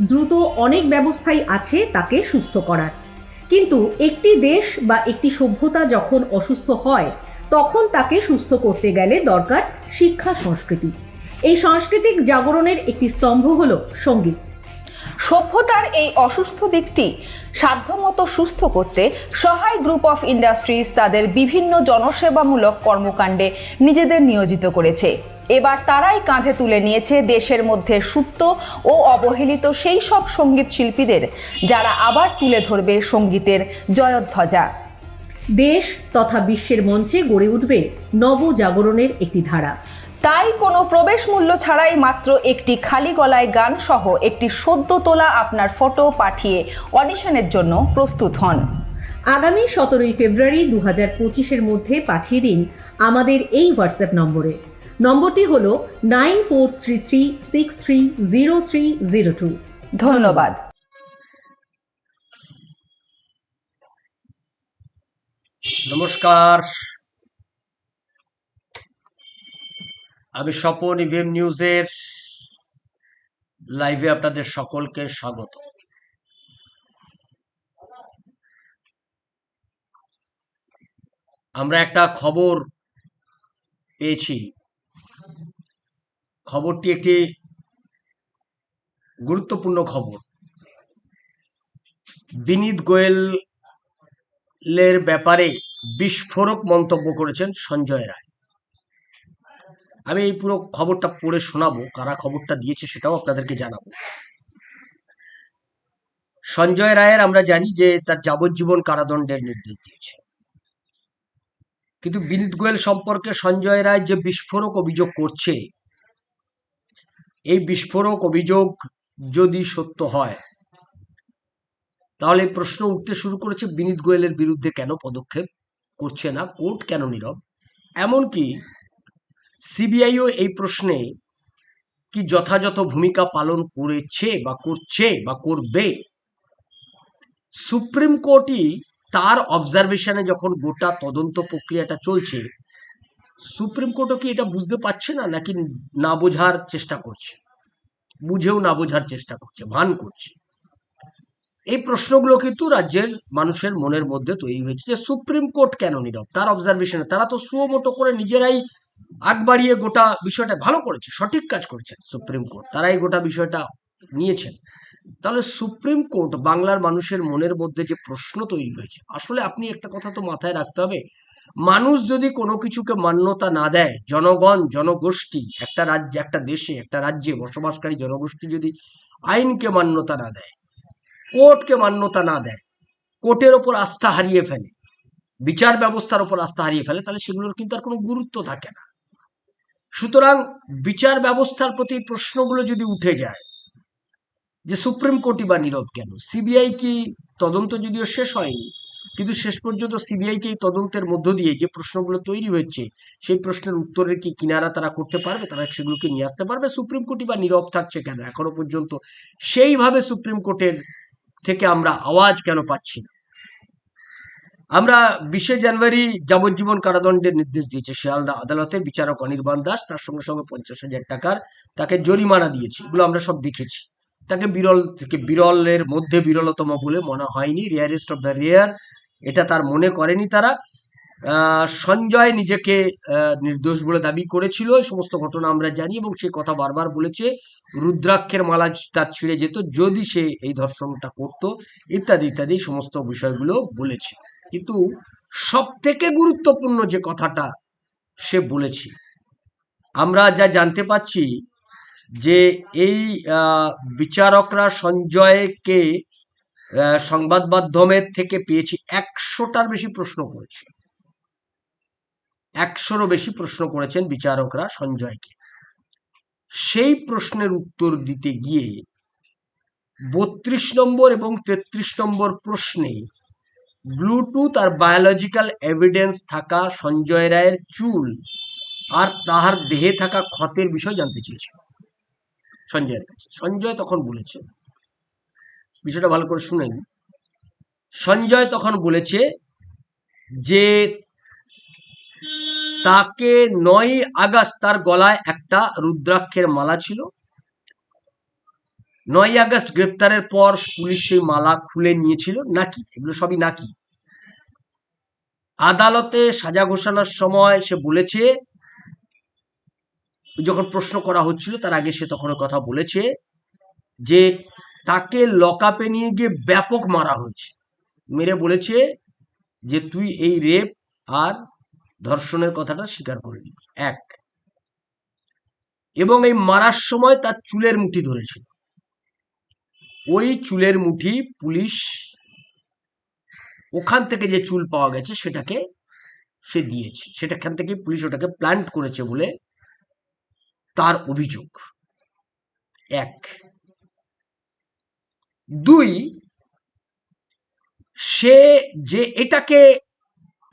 দ্রুত অনেক ব্যবস্থাই আছে তাকে সুস্থ করার। কিন্তু একটি দেশ বা একটি সভ্যতা যখন অসুস্থ হয়, তখন তাকে সুস্থ করতে গেলে দরকার শিক্ষা সংস্কৃতি। এই সাংস্কৃতিক জাগরণের একটি স্তম্ভ হল সংগীত। সভ্যতার এই অসুস্থ দিকটি সাধ্যমতো সুস্থ করতে সহায় গ্রুপ অফ ইন্ডাস্ট্রিজ তাদের বিভিন্ন জনসেবামূলক কর্মকাণ্ডে নিজেদের নিয়োজিত করেছে। এবার তারাই কাঁধে তুলে নিয়েছে দেশের মধ্যে সুপ্ত ও অবহেলিত সেই সব সংগীত শিল্পীদের যারা আবার তুলে ধরবে সঙ্গীতের জয়ধ্বজা। দেশ তথা বিশ্বের মঞ্চে গড়ে উঠবে নবজাগরণের একটি ধারা। তাই কোনো প্রবেশ মূল্য ছাড়াই মাত্র একটি খালি গলায় গান সহ একটি সদ্য তোলা আপনার ফটো পাঠিয়ে অডিশনের জন্য প্রস্তুত হন। আগামী সতেরোই ফেব্রুয়ারি দু হাজার পঁচিশের মধ্যে পাঠিয়ে দিন আমাদের এই হোয়াটসঅ্যাপ নম্বরে। নম্বরটি হল nine four three three six three zero three zero two. ধন্যবাদ। নমস্কার। আমি স্বপন ইভিএম নিউজের লাইভে আপনাদের সকলকে স্বাগত। আমরা একটা খবর পেয়েছি। খবরটি একটি গুরুত্বপূর্ণ খবর। বিনীত গোয়েলের ব্যাপারে বিস্ফোরক মন্তব্য করেছেন সঞ্জয় রায়। আমি এই পুরো খবরটা পড়ে শোনাবো, কারা খবরটা দিয়েছে সেটাও আপনাদেরকে জানাব। সঞ্জয় রায়ের আমরা জানি যে তার যাবজ্জীবন কারাদণ্ডের নির্দেশ দিয়েছে। কিন্তু বিনীত গোয়েল সম্পর্কে সঞ্জয় রায় যে বিস্ফোরক অভিযোগ করছে এই বিস্ফোরক অভিযোগ যদি সত্য হয়, তাহলে প্রশ্ন উঠতে শুরু করেছে বিনীত গোয়েলের বিরুদ্ধে কেন পদক্ষেপ করছে না, কোর্ট কেন নীরব? এমনকি সিবিআইও এই প্রশ্নে কি যথাযথ ভূমিকা পালন করেছে বা করছে বা করবে? সুপ্রিম কোর্টই তার অবজারভেশনে যখন গোটা তদন্ত প্রক্রিয়াটা চলছে সুপ্রিম কোর্টও কি এটা বুঝতে পারছে না? নাকি না বোঝার চেষ্টা করছে? বুঝেও না বোঝার চেষ্টা করছে, ভান করছে। এই প্রশ্নগুলো কিন্তু রাজ্যের মানুষের মনের মধ্যে তৈরি হয়েছে যে সুপ্রিম কোর্ট কেন নীরব? তার অবজারভেশনে তারা তো সুমোটো করে নিজেরাই আগ বাড়িয়ে গোটা বিষয়টা ভালো করেছে, সঠিক কাজ করেছেন সুপ্রিম কোর্ট। তারাই গোটা বিষয়টা নিয়েছেন। তাহলে সুপ্রিম কোর্ট বাংলার মানুষের মনের মধ্যে যে প্রশ্ন তৈরি হয়েছে, আসলে আপনি একটা কথা তো মাথায় রাখতে হবে মানুষ যদি কোনো কিছুকে মান্যতা না দেয়, জনগণ, জনগোষ্ঠী, একটা রাজ্যে, একটা দেশে, একটা রাজ্যে বসবাসকারী জনগোষ্ঠী যদি আইনকে মান্যতা না দেয়, কোর্টকে মান্যতা না দেয়, কোর্টের ওপর আস্থা হারিয়ে ফেলে, বিচার ব্যবস্থার ওপর আস্থা হারিয়ে ফেলে, তাহলে সেগুলোর কিন্তু আর কোনো গুরুত্ব থাকে না। সুতরাং বিচার ব্যবস্থার প্রতি প্রশ্নগুলো যদি উঠে যায়, যে সুপ্রিম কোর্টই বা নীরব কেন? সিবিআই কি তদন্ত যদিও শেষ হয়নি কিন্তু শেষ পর্যন্ত সিবিআইকে এই তদন্তের মধ্য দিয়ে যে প্রশ্নগুলো তৈরি হচ্ছে সেই প্রশ্নের উত্তরের কি কিনারা তারা করতে পারবে? তারা সেগুলোকে নিয়ে আসতে পারবে? সুপ্রিম কোর্টই বা নীরব থাকছে কেন? এখনও পর্যন্ত সেইভাবে সুপ্রিম কোর্টের থেকে আমরা আওয়াজ কেন পাচ্ছি না? আমরা বিশে জানুয়ারি যাবজ্জীবন কারাদণ্ডের নির্দেশ দিয়েছে। শিয়ালদা আদালতে বিচারক অনির্বাণ দাস তার সঙ্গে সঙ্গে পঞ্চাশ হাজার টাকার তাকে জরিমানা দিয়েছে। এগুলো আমরা সব দেখেছি। তাকে বিরল থেকে বিরলের মধ্যে বিরলতম বলে মনে হয়নি। রেয়ারেস্ট অফ দ্য রেয়ার এটা তার মনে করেনি তারা। সঞ্জয় নিজেকে নির্দোষ বলে দাবি করেছিল। এই সমস্ত ঘটনা আমরা জানি এবং সে কথা বারবার বলেছে। রুদ্রাক্ষের মালা তার ছিঁড়ে যেত যদি সে এই ধর্ষণটা করত, ইত্যাদি ইত্যাদি সমস্ত বিষয়গুলো বলেছে। কিন্তু সব থেকে গুরুত্বপূর্ণ যে কথাটা সে বলেছে, আমরা যা জানতে পাচ্ছি যে এই বিচারকরা সঞ্জয়কে সংবাদ মাধ্যমের থেকে পেয়েছি একশোটার বেশি প্রশ্ন করেছে। একশোরও বেশি প্রশ্ন করেছেন বিচারকরা সঞ্জয়কে। সেই প্রশ্নের উত্তর দিতে গিয়ে বত্রিশ নম্বর এবং তেত্রিশ নম্বর প্রশ্নে ব্লুটুথ আর বায়োলজিক্যাল এভিডেন্স থাকা সঞ্জয় রায়ের চুল আর তাহার দেহে থাকা ক্ষতের বিষয় জানতে চেয়েছিল। সঞ্জয়ের কাছে সঞ্জয় তখন বলেছে বিষয়টা ভালো করে শুনেন সঞ্জয় তখন বলেছে যে, তাকে নয় আগস্ট তার গলায় একটা রুদ্রাক্ষের মালা ছিল। নয় আগস্ট গ্রেপ্তারের পর পুলিশ সেই মালা খুলে নিয়েছিল। নাকি? এগুলো সবই নাকি? আদালতে সাজা ঘোষণার সময় সে বলেছে, যখন প্রশ্ন করা হচ্ছিল তার আগে সে তখন কথা বলেছে যে তাকে লকআপে নিয়ে গিয়ে ব্যাপক মারা হয়েছে। মেরে বলেছে যে, তুই এই রেপ আর ধর্ষণের কথাটা স্বীকার করে নিবি এক। এবং এই মারার সময় তার চুলের মুঠি ধরেছিল। ওই চুলের মুঠি পুলিশ ওখান থেকে যে চুল পাওয়া গেছে, সেটাকে সে দিয়েছে। সেটাখান থেকে পুলিশ ওটাকে প্ল্যান্ট করেছে বলে তার অভিযোগ। এক। দুই, সে যে এটাকে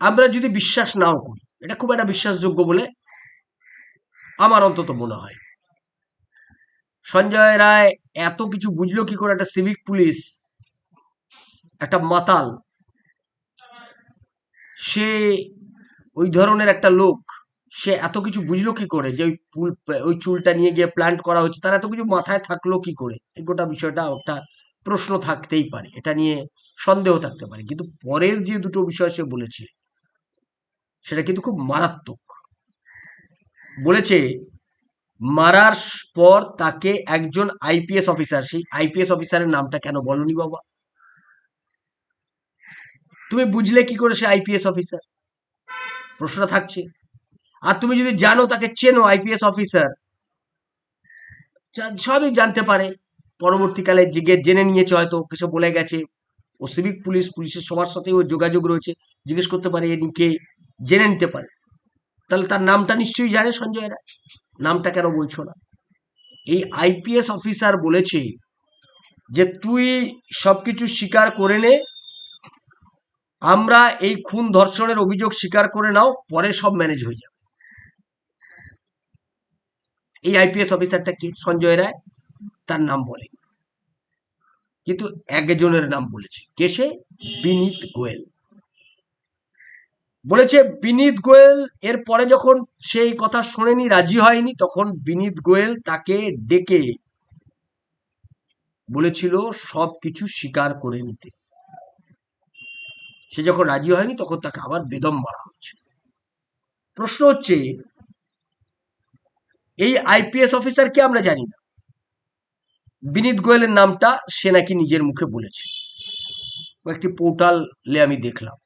আমরা যদি বিশ্বাস নাও করি, এটা খুব একটা বিশ্বাসযোগ্য বলে আমার অন্তত মনে হয়। সঞ্জয় রায় এত কিছু বুঝলো কি করে একটা সিভিক পুলিশ একটা মাতাল? সে ওই ধরনের একটা লোক, সে এত কিছু বুঝলো কি করে যে ওই ওই চুলটা নিয়ে গিয়ে প্ল্যান্ট করা হচ্ছে? তার এত কিছু মাথায় থাকল কি করে? এই গোটা বিষয়টা একটা প্রশ্ন থাকতেই পারে, এটা নিয়ে সন্দেহ থাকতে পারে। কিন্তু পরের যে দুটো বিষয় সে বলেছে, সেটা কিন্তু খুব মারাত্মক। বলেছে, মারার পর তাকে একজন আইপিএস অফিসার, সেই আইপিএস অফিসারের নামটা কেন বলনি বাবা? তুমি বুঝলে কি করে সে আইপিএস অফিসার? প্রশ্নটা থাকছে। আর তুমি যদি জানো তাকে চেনো আইপিএস অফিসার সবই জানতে পারে। পরবর্তীকালে জিজ্ঞেস জেনে নিয়েছে হয়তো, কিছু বলে গেছে। ও সিভিক পুলিশ, পুলিশের সবার সাথে ওর যোগাযোগ রয়েছে। জিজ্ঞেস করতে পারে এ কে জেনে নিতে পারে। তাহলে তার নামটা নিশ্চয়ই জানে সঞ্জয় রায়। নামটা কেন বলছো না? এই আইপিএস অফিসার বলেছে যে, তুই সবকিছু স্বীকার করে নে। আমরা এই খুন ধর্ষণের অভিযোগ স্বীকার করে নাও, পরে সব ম্যানেজ হয়ে যাবে। এই আইপিএস অফিসারটা কি? সঞ্জয় রায়। তার নাম বলে। কিন্তু একজনের নাম বলেছে, কে সে? বিনীত গোয়েল। বলেছে, বিনীত গোয়েল এর পরে যখন সেই কথা শোনেনি, রাজি হয়নি, তখন বিনীত গোয়েল তাকে ডেকে বলেছিল সব কিছু স্বীকার করে নিতে। সে যখন রাজি হয়নি, তখন তাকে আবার বেদম মারা হচ্ছে প্রশ্ন হচ্ছে, এই আইপিএস অফিসারকে আমরা জানি না? বিনীত গোয়েলের নামটা সে নাকি নিজের মুখে বলেছে। একটি পোর্টালে আমি দেখলাম।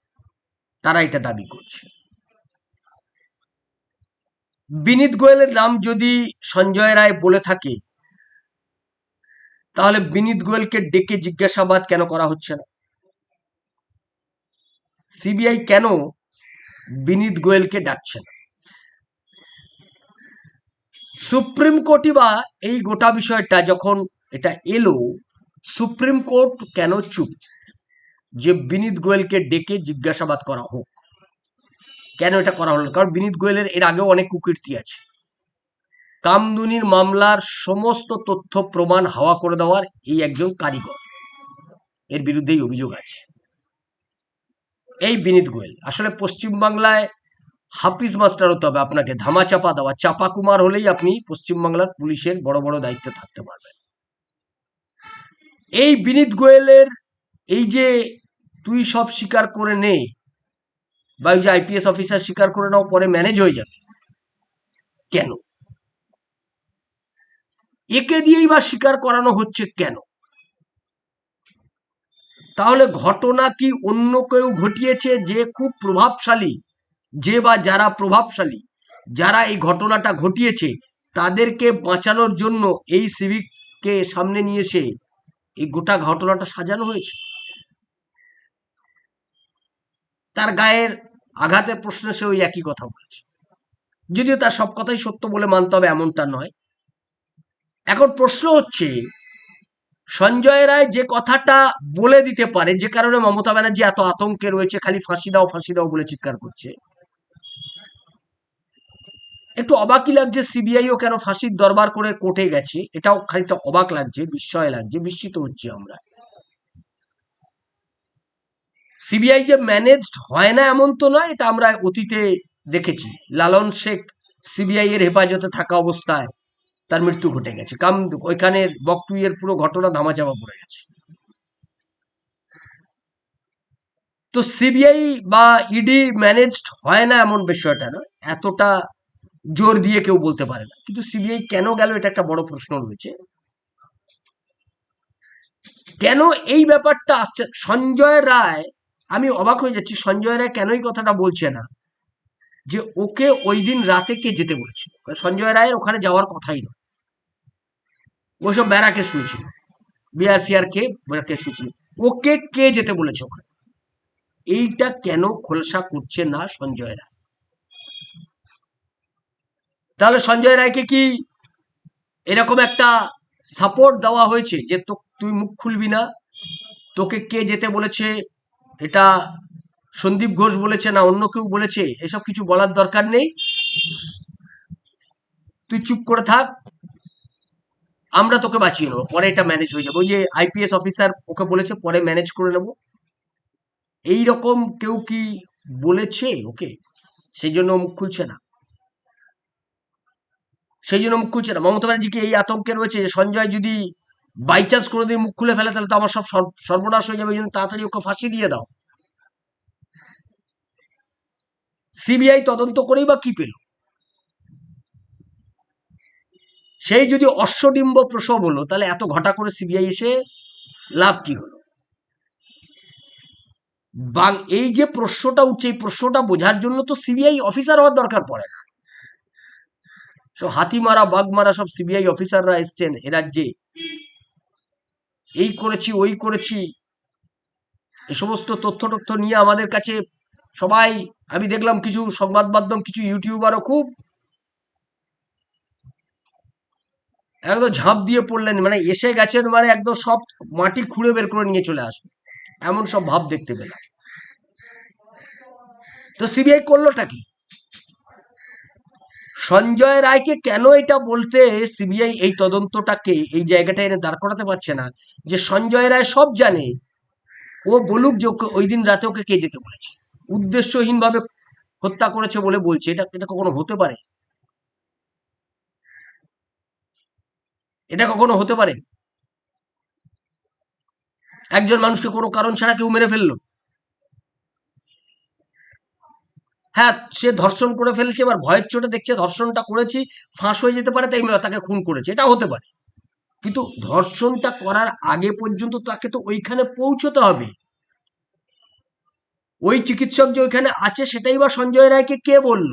তারা এটা দাবি করছে। বিনীত গোয়েলের নাম যদি সঞ্জয় রায় বলে থাকে, তাহলে বিনীত গোয়েলকে ডেকে জিজ্ঞাসাবাদ কেন করা হচ্ছে না? সিবিআই কেন বিনীত গোয়েলকে ডাকছে না? সুপ্রিম কোর্টই বা এই গোটা বিষয়টা যখন এটা এলো সুপ্রিম কোর্ট কেন চুপ? যে বিনীত গোয়েলকে ডেকে জিজ্ঞাসাবাদ করা হোক। কেন এটা করা হলো? কারণ বিনীত গোয়েলের এর আগেও অনেক কুকীর্তি আছে। কামদুনির মামলার সমস্ত তথ্য প্রমাণ হাওয়া করে দেওয়ার এই একজন কারিগর। এর বিরুদ্ধেই অভিযোগ আছে। এই বিনীত গোয়েল। আসলে পশ্চিমবাংলায় হাফিজ মাস্টার হতে হবে আপনাকে। ধামা চাপা দেওয়া। চাপা কুমার হলেই আপনি পশ্চিমবাংলার পুলিশের বড় বড় দায়িত্বে থাকতে পারবেন। এই বিনীত গোয়েলের এই যে তুই সব স্বীকার করে নে বা ওই যে আইপিএস অফিসার স্বীকার করে নাও, পরে ম্যানেজ হয়ে যাবে। কেন? একে দিয়েই বা স্বীকার করানো হচ্ছে কেন? তাহলে ঘটনা কি অন্য কেউ ঘটিয়েছে যে খুব প্রভাবশালী? যে বা যারা প্রভাবশালী, যারা এই ঘটনাটা ঘটিয়েছে, তাদেরকে বাঁচানোর জন্য এই সিভিককে সামনে নিয়ে এসে এই গোটা ঘটনাটা সাজানো হয়েছে। তার গায়ের আঘাতের প্রশ্নে সে ওই একই কথা বলেছে। যদিও তার সব কথাই সত্য বলে মানতে হবে, এমনটা নয়। এখন প্রশ্ন হচ্ছে, সঞ্জয় রায় যে কথাটা বলে দিতে পারে, যে কারণে মমতা ব্যানার্জি এত আতঙ্কে রয়েছে, খালি ফাঁসি দাও ফাঁসি দাও বলে চিৎকার করছে একটু অবাকই লাগছে সিবিআইও কেন ফাঁসির দরবার করে কোর্টে গেছে? এটাও খানিকটা অবাক লাগছে, বিস্ময় লাগছে, বিস্মিত হচ্ছে আমরা। সিবিআই যে ম্যানেজড হয় না এমন তো নয়, এটা আমরা অতীতে দেখেছি। লালন শেখ সিবিআই এর হেফাজতে থাকা অবস্থায় তার মৃত্যু ঘটে গেছে। কাম, ওইখানের বকটুইয়ের পুরো ঘটনা ধামাচাপা পড়ে গেছে। তো সিবিআই বা ইডি ম্যানেজড হয় না এমন বিষয়টা নয়। এতটা জোর দিয়ে কেউ বলতে পারে না। কিন্তু সিবিআই কেন গেল এটা একটা বড় প্রশ্ন রয়েছে। কেন এই ব্যাপারটা আসছে? সঞ্জয় রায়, আমি অবাক হয়ে যাচ্ছি, সঞ্জয় রায় কেন এই কথাটা বলছে না? যে ওকে ওই দিন রাতে কে যেতে বলেছিল? সঞ্জয় রায়ের ওখানে যাওয়ার কথাই নয়। ওসব ব্যারাকে শুয়েছিল বিয়ার ফিয়ার কে ব্যারাকে শুয়েছিল ওকে কে যেতে বলেছে ওখানে? এইটা কেন খোলসা করছে না সঞ্জয় রায়? তাহলে সঞ্জয় রায়কে কি এরকম একটা সাপোর্ট দেওয়া হয়েছে যে তো, তুই মুখ খুলবি না? তোকে কে যেতে বলেছে? এটা সন্দীপ ঘোষ বলেছে না অন্য কেউ বলেছে? এসব কিছু বলার দরকার নেই। তুই চুপ করে থাক। আমরা তোকে বাঁচিয়ে নেব। পরে এটা ম্যানেজ হয়ে যাবে। ওই যে আইপিএস অফিসার ওকে বলেছে, পরে ম্যানেজ করে নেব। এই রকম কেউ কি বলেছে ওকে? সেই জন্য মুখ খুলছে না। সেই জন্য মুখ খুলছে না। মমতা ব্যানার্জিকে এই আতঙ্কে রয়েছে যে সঞ্জয় যদি বাই চান্স কোনোদিন মুখ খুলে ফেলে, তাহলে তো আমার সব সর্বনাশ হয়ে যাবে। ওই জন্য তাড়াতাড়ি ওকে ফাঁসি দিয়ে দাও। সিবিআই তদন্ত করেই বা কি পেল? সেই যদি অশ্বডিম্ব প্রসব হলো, তাহলে এত ঘটা করে সিবিআই এসে লাভ কি হলো? বাং এই যে প্রশ্নটা উঠছে, এই প্রশ্নটা বোঝার জন্য তো সিবিআই অফিসার হওয়ার দরকার পড়ে না। সব হাতি মারা, বাঘ মারা সব সিবিআই অফিসাররা এসছেন এ রাজ্যে। এই করেছি, ওই করেছি। এ সমস্ত তথ্য তথ্য নিয়ে আমাদের কাছে সবাই, আমি দেখলাম কিছু সংবাদ মাধ্যম, কিছু ইউটিউবারও খুব একদম ঝাঁপ দিয়ে পড়লেন মানে এসে গেছেন মানে একদম সব মাটি খুঁড়ে বের করে নিয়ে চলে আসবে এমন সব ভাব দেখতে পেলাম। তো সিবিআই করলোটা কি? সঞ্জয় রায়কে কেন এটা বলতে সিবিআই এই তদন্তটাকে এই জায়গাটা এনে দাঁড় করাতে পারছে না? যে সঞ্জয় রায় সব জানে। ও বলুক যে ওই দিন রাতে ওকে কে যেতে বলেছে? উদ্দেশ্যহীনভাবে হত্যা করেছে বলে বলছে। এটা এটা কখনো হতে পারে? এটা কখনো হতে পারে? একজন মানুষকে কোনো কারণ ছাড়া কেউ মেরে ফেলল? হ্যাঁ সে ধর্ষণ করে ফেলেছে, এবার ভয়ের চোটে দেখছে ধর্ষণটা করেছি, ফাঁস হয়ে যেতে পারে, তাই তাকে খুন করেছে এটা হতে পারে। কিন্তু ধর্ষণটা করার আগে পর্যন্ত তাকে তো ওইখানে পৌঁছতে হবে। ওই চিকিৎসক যে ওইখানে আছে, সেটাই বা সঞ্জয় রায়কে কে বলল?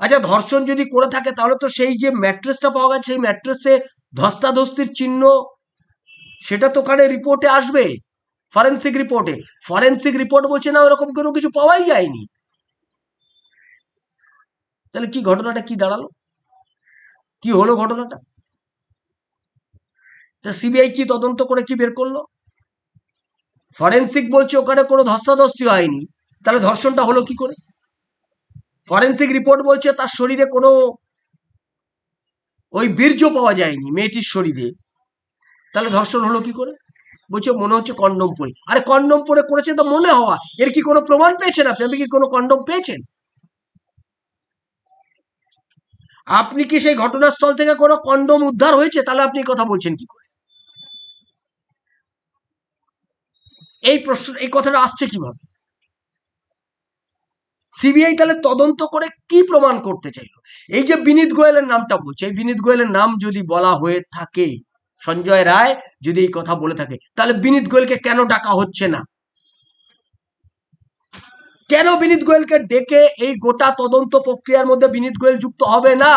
আচ্ছা ধর্ষণ যদি করে থাকে, তাহলে তো সেই যে ম্যাট্রেসটা পাওয়া গেছে, সেই ম্যাট্রেসে ধস্তাধস্তির চিহ্ন, সেটা তো ওখানে রিপোর্টে আসবে, ফরেন্সিক রিপোর্টে। ফরেন্সিক রিপোর্ট বলছে না, ওরকম কোনো কিছু পাওয়াই যায়নি। তাহলে কি ঘটনাটা কি দাঁড়াল? কি হলো ঘটনাটা? তা সিবিআই কি তদন্ত করে কি বের করল? ফরেন্সিক বলছে ওখানে কোনো ধস্তাধস্তি হয়নি। তাহলে ধর্ষণটা হলো কি করে? ফরেন্সিক রিপোর্ট বলছে তার শরীরে কোনো ওই বীর্য পাওয়া যায়নি মেয়েটির শরীরে। তাহলে ধর্ষণ হলো কি করে? বলছে মনে হচ্ছে কন্ডম পরে আরে কন্ডম পরে করেছে তো মনে হওয়া। এর কি কোনো প্রমাণ পেয়েছেন আপনি আপনি কি কোনো কন্ডম পেয়েছেন? আপনি কি সেই ঘটনাস্থল থেকে কোনো কন্ডম উদ্ধার হয়েছে? তাহলে আপনি কথা বলছেন কি করে? এই প্রশ্ন, এই কথাটা আসছে কীভাবে? সিবিআই তাহলে তদন্ত করে কি প্রমাণ করতে চাইলো? এই যে বিনীত গোয়েলের নামটা বলছে, এই বিনীত গোয়েলের নাম যদি বলা হয়ে থাকে, সঞ্জয় রায় যদি এই কথা বলে থাকে, তাহলে বিনীত গোয়েলকে কেন ডাকা হচ্ছে না? কেন বিনীত গোয়েলকে ডেকে এই গোটা তদন্ত প্রক্রিয়ার মধ্যে বিনীত গোয়েল যুক্ত হবে না?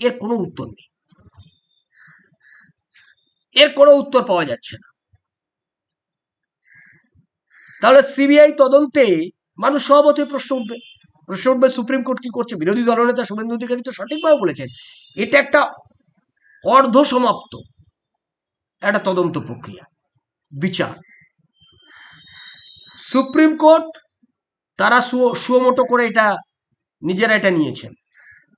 এর কোনো উত্তর নেই। এর কোনো উত্তর পাওয়া যাচ্ছে না। তাহলে সিবিআই তদন্তে মানুষ সভাপতি প্রশ্ন উঠবে। প্রশ্ন উঠবে সুপ্রিম কোর্ট কি করছে? বিরোধী দলনেতা শুভেন্দু অধিকারী তো সঠিকভাবে বলেছেন, এটা একটা অর্ধ সমাপ্ত একটা তদন্ত প্রক্রিয়া, বিচার। সুপ্রিম কোর্ট তারা সুমোটো করে এটা নিজেরা এটা নিয়েছেন।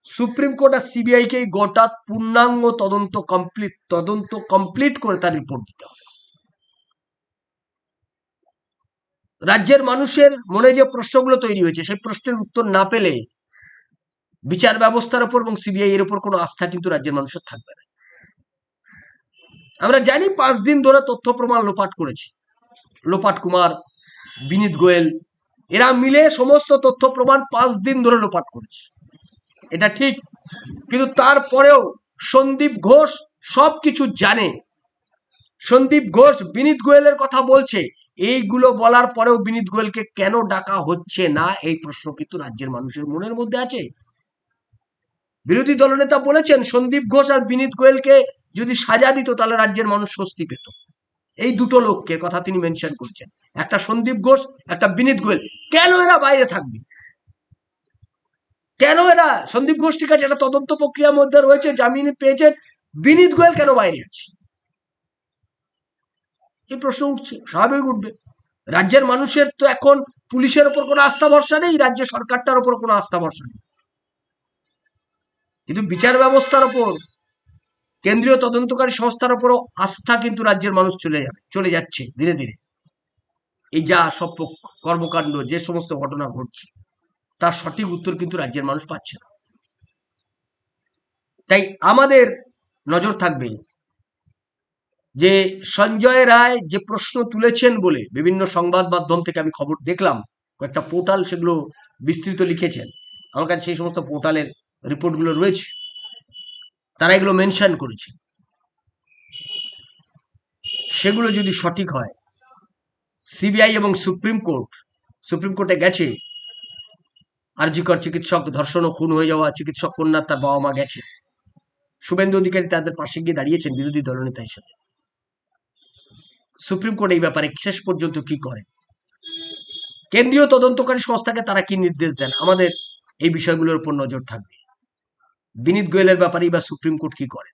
সুপ্রিম কোর্ট আর সিবিআইকে গোটা পূর্ণাঙ্গ তদন্ত কমপ্লিট তদন্ত কমপ্লিট করে তার রিপোর্ট দিতে হবে। রাজ্যের মানুষের মনে যে প্রশ্নগুলো তৈরি হয়েছে, সেই প্রশ্নের উত্তর না পেলে বিচার ব্যবস্থার উপর এবং সিবিআই এর উপর কোনো আস্থা কিন্তু রাজ্যের মানুষের থাকবে না। আমরা জানি পাঁচ দিন ধরে তথ্য প্রমাণ লোপাট করেছি। লোপাট কুমার বিনীত গোয়েল, এরা মিলে সমস্ত তথ্য প্রমাণ পাঁচ দিন ধরে লোপাট করেছে। এটা ঠিক, কিন্তু তারপরেও সন্দীপ ঘোষ সব কিছু জানে। সন্দীপ ঘোষ বিনীত গোয়েলের কথা বলছে, এইগুলো বলার পরেও বিনীত গোয়েলকে কেন ডাকা হচ্ছে না? এই প্রশ্ন কিন্তু রাজ্যের মানুষের মনের মধ্যে আছে। বিরোধী দলনেতা বলেছেন, সন্দীপ ঘোষ আর বিনীত গোয়েলকে যদি সাজা দিত, তাহলে রাজ্যের মানুষ স্বস্তি পেত। এই দুটো লোককে কথা তিনি মেনশন করেছেন। একটা সন্দীপ ঘোষ, একটা বিনীত গোয়েল। কেন এরা বাইরে থাকবে? কেন এরা? সন্দীপ ঘোষ ঠিক আছে একটা তদন্ত প্রক্রিয়ার মধ্যে রয়েছে, জামিন পেয়েছেন। বিনীত গোয়েল কেন বাইরে আছে? এই প্রশ্ন উঠছে, স্বাভাবিক উঠবে। রাজ্যের মানুষের তো এখন পুলিশের ওপর কোনো আস্থা ভরসা নেই, রাজ্য সরকারটার ওপর কোনো আস্থা ভরসা নেই। কিন্তু বিচার ব্যবস্থার ওপর কেন্দ্রীয় তদন্তকারী সংস্থার ওপরও আস্থা কিন্তু রাজ্যের মানুষ চলে যাবে, চলে যাচ্ছে ধীরে ধীরে। এই যা সব কর্মকাণ্ড, যে সমস্ত ঘটনা ঘটছে, তার সঠিক উত্তর কিন্তু রাজ্যের মানুষ পাচ্ছে না। তাই আমাদের নজর থাকবে যে সঞ্জয় রায় যে প্রশ্ন তুলেছেন বলে বিভিন্ন সংবাদ মাধ্যম থেকে আমি খবর দেখলাম, কয়েকটা পোর্টাল সেগুলো বিস্তৃত লিখেছেন। আমার কাছে সেই সমস্ত পোর্টালের রিপোর্টগুলো রয়েছে। তারা এগুলো মেনশন করেছে। সেগুলো যদি সঠিক হয় সিবিআই এবং সুপ্রিম কোর্ট সুপ্রিম কোর্টে গেছে, আরজিকর চিকিৎসক ধর্ষণ ও খুন হয়ে যাওয়া চিকিৎসক কন্যার তার বাবা মা গেছে। শুভেন্দু অধিকারী তাদের পাশে গিয়ে দাঁড়িয়েছেন বিরোধী দলনেতা হিসেবে। সুপ্রিম কোর্ট এই ব্যাপারে শেষ পর্যন্ত কি করে? কেন্দ্রীয় তদন্তকারী সংস্থাকে তারা কি নির্দেশ দেন? আমাদের এই বিষয়গুলোর উপর নজর থাকবে। বিনীত গোয়েলের ব্যাপারেই বা সুপ্রিম কোর্ট কি করে?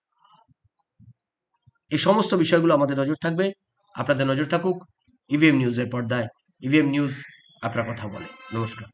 এই সমস্ত বিষয়গুলো আমাদের নজর থাকবে। আপনাদের নজর থাকুক। ইভিএম নিউজের পর্দায়। ইভিএম নিউজ আপনার কথা বলে। নমস্কার।